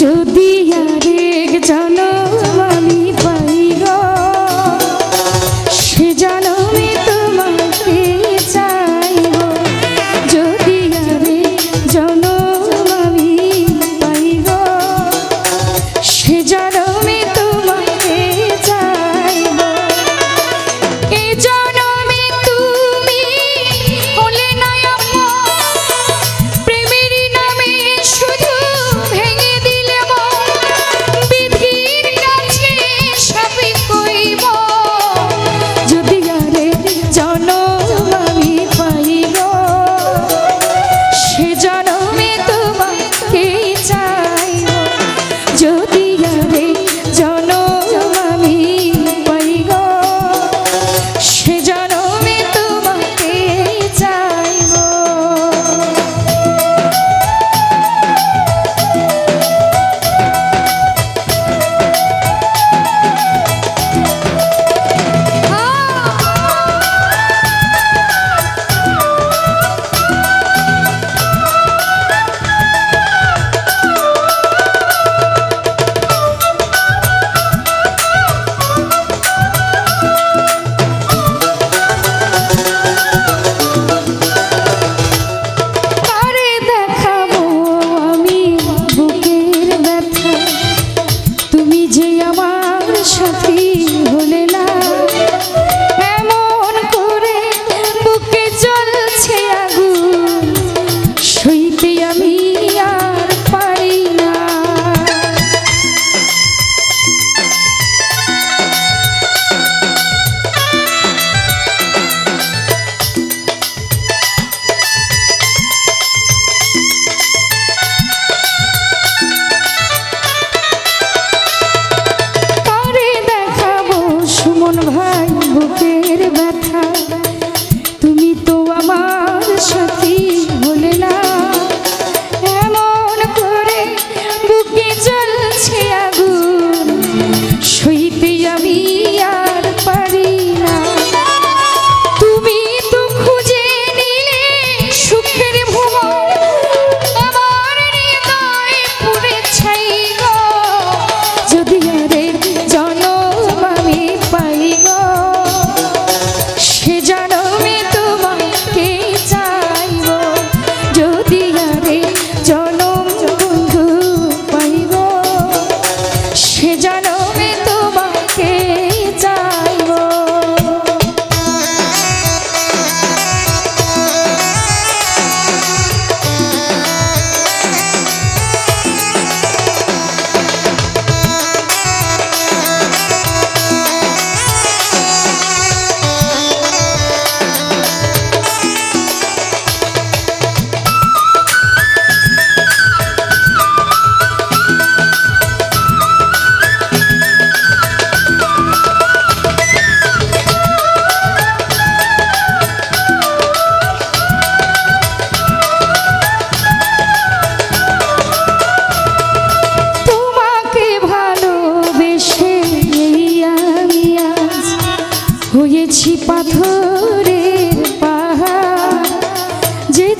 যদি আরেক জনম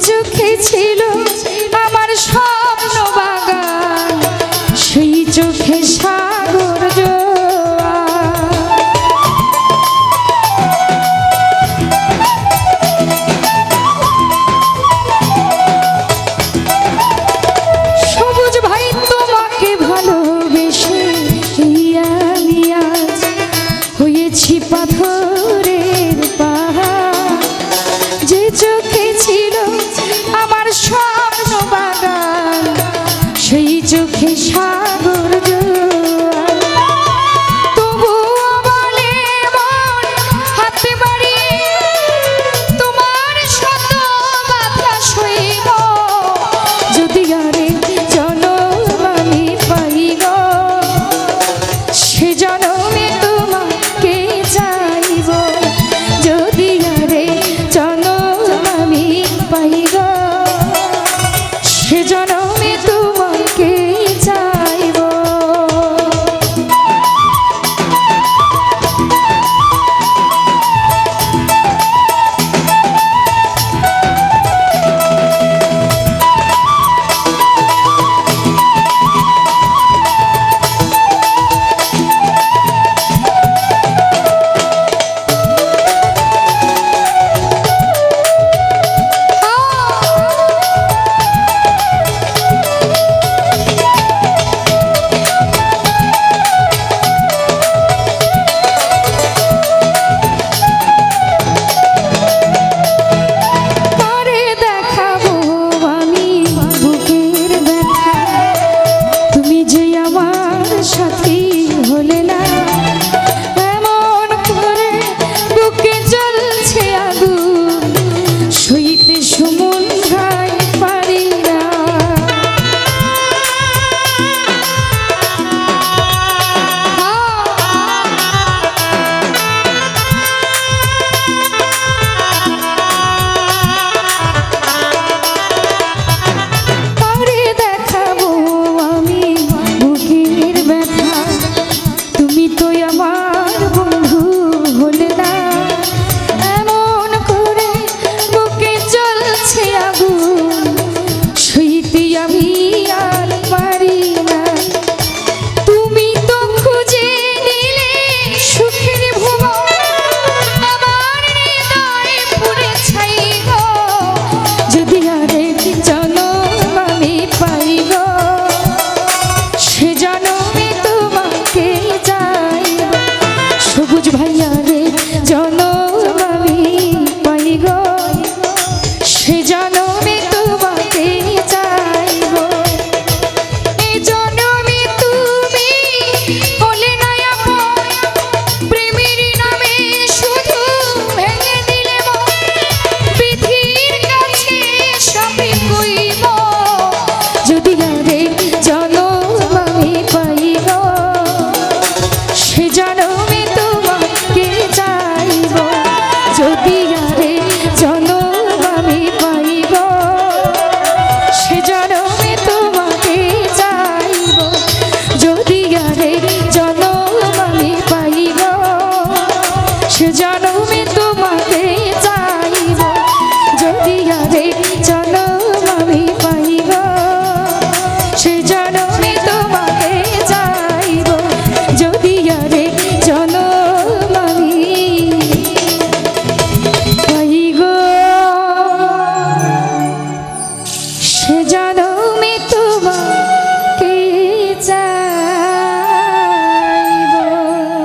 চোখে ছিল আমার স্বপ্ন বাগান। সেই চোখে সাগর সবুজ ভাই তোমাকে ভালোবেসে আমি হয়েছি পাথরের পাহাড়। যে চোখে ছিল